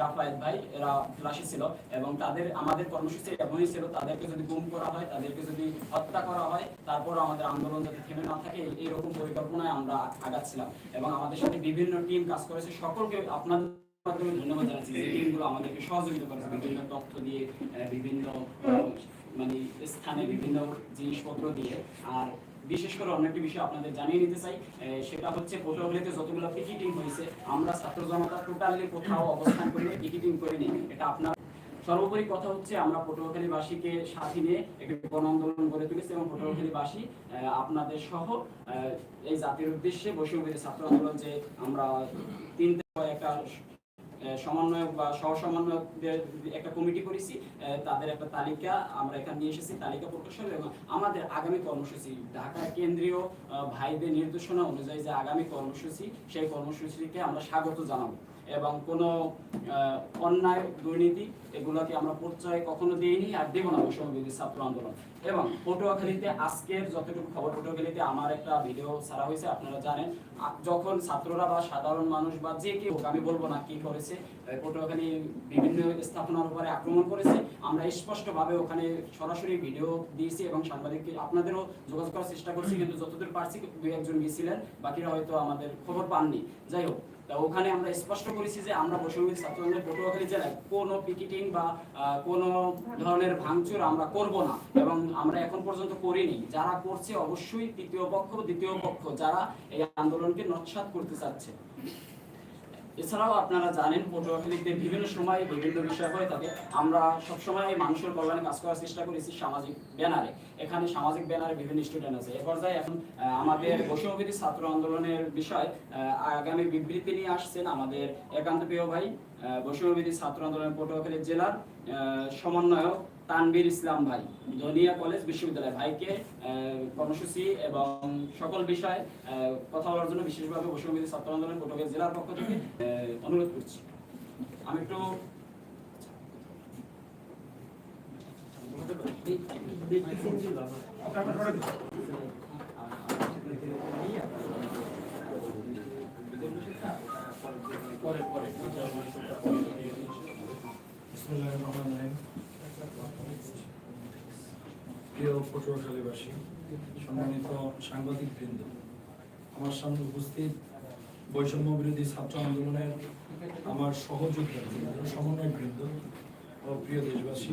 রাফায়েত ভাই, এরা রাশি ছিল এবং তাদের, আমাদের কর্মসূচি এমনই ছিল, তাদেরকে যদি গুম করা হয়, তাদেরকে যদি হত্যা করা হয় তারপর আমাদের আন্দোলন যাতে থেমে না থাকে এইরকম পরিকল্পনায় আমরা আগাচ্ছিলাম। এবং আমাদের সাথে বিভিন্ন টিম কাজ করেছে। সকলকে আপনাদের মাধ্যমে ধন্যবাদ জানাচ্ছি যে টিমগুলো আমাদেরকে সহযোগিতা করেছে। বিভিন্ন তথ্য দিয়ে বিভিন্ন মানে স্থানে বিভিন্ন জিনিসপত্র দিয়ে, আর বিশেষ করে অন্য একটি বিষয় আপনাদের জানিয়ে নিতে চাই সেটা হচ্ছে পটুয়াখালীতে যতগুলো পিকিটিং হয়েছে, আমরা ছাত্র জনতা টোটালি কোথাও অবস্থান করি পিকিটিং করিনি এটা আপনার সর্বোপরি কথা হচ্ছে, আমরা পটুয়াখালীবাসীকে সাথে নিয়ে একটি গণ আন্দোলন গড়ে তুলেছি এবং পটুয়াখালীবাসী আপনাদের সহ এই জাতির উদ্দেশ্যে বৈষম্যবিরোধী ছাত্র আন্দোলন যে আমরা তিনটে একটা সমন্বয়ক বা সহ সমন্বয়কদের একটা কমিটি করেছি তাদের একটা তালিকা, আমরা এখানে নিয়ে এসেছি, তালিকা প্রকাশ হলো এবং আমাদের আগামী কর্মসূচি, ঢাকা কেন্দ্রীয় ভাইদের নির্দেশনা অনুযায়ী যে আগামী কর্মসূচি, সেই কর্মসূচিকে আমরা স্বাগত জানাব। এবং কোনো অন্যায় দুর্নীতি এগুলোকে আমরা পরিচয় কখনো দিইনি আর দেবো না বৈষম্যবিরোধী ছাত্র আন্দোলন। এবং পটুয়াখালীতে আজকের যতটুকু খবর, পটুয়াখালীতে আমার একটা ভিডিও ছাড়া হয়েছে, আপনারা জানেন। যখন ছাত্ররা বা সাধারণ মানুষ বা যে কেউ, আমি বলব না কি করেছে পটুয়াখালী বিভিন্ন স্থাপনার উপরে আক্রমণ করেছে, আমরা স্পষ্টভাবে ওখানে সরাসরি ভিডিও দিয়েছি এবং সাংবাদিককে আপনাদেরও যোগাযোগ করার চেষ্টা করছি, কিন্তু যতদূর পারছি দুই একজন গিয়েছিলেন বাকিরা হয়তো আমাদের খবর পাননি। যাই হোক তা ওখানে আমরা স্পষ্ট করেছি যে আমরা বৈষম্য ছাত্রদের পটুয়াখালী জেলায় কোনো পিকেটিং বা কোনো ধরনের ভাঙচুর আমরা করব না এবং আমরা এখন পর্যন্ত করিনি। যারা করছে অবশ্যই তৃতীয় পক্ষ দ্বিতীয় পক্ষ, যারা এই আন্দোলনকে নৎসাত করতে চাচ্ছে। এছাড়াও আপনারা জানেন পটুয়াখালীতে বিভিন্ন সময় বিভিন্ন বিষয় হয়ে থাকে। আমরা সবসময় মানুষের কল্যাণে কাজ করার চেষ্টা করেছি সামাজিক ব্যানারে। এখানে সামাজিক ব্যানারে বিভিন্ন স্টুডেন্ট আছে। এ পর্যায়ে এখন আমাদের বৈষম্যবিধি ছাত্র আন্দোলনের বিষয় আগামী বিবৃতি নিয়ে আসছেন আমাদের একান্ত প্রিয় ভাই বৈষম্যবিধি ছাত্র আন্দোলন পটুয়াখালী জেলার সমন্বয়ক তানবীর ইসলাম ভাই দনিয়া কলেজ বিশ্ববিদ্যালয়, ভাইকে কর্মসূচি এবং সকল বিষয়ে কথা বলার জন্য বিশেষভাবে বৈষম্যবিধি ছাত্র আন্দোলন পটুয়াখালী জেলার পক্ষ থেকে অনুরোধ করছি আমি একটু পরে পরে। প্রিয় পটুয়াখালীবাসী, সম্মানিত সাংবাদিক বৃন্দ আমার সামনে উপস্থিত বৈষম্য বিরোধী ছাত্র আন্দোলনের আমার সমন্বয় বৃন্দ ও প্রিয় দেশবাসী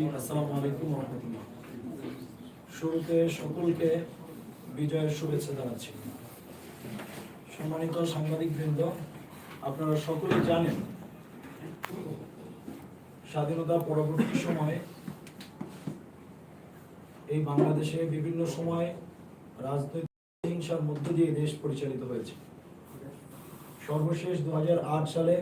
আলাইকুম রহমতুল্লাহ। শুরুতে সকলকে বিজয়ের শুভেচ্ছা জানাচ্ছি। সম্মানিত সাংবাদিক বৃন্দ আপনারা সকলে জানেন, স্বাধীনতা পরবর্তী সময়ে এই বাংলাদেশে বিভিন্ন সময় রাজনৈতিক হিংসার মধ্য দিয়ে দেশ পরিচালিত হয়েছে। সর্বশেষ দু হাজার আট সালে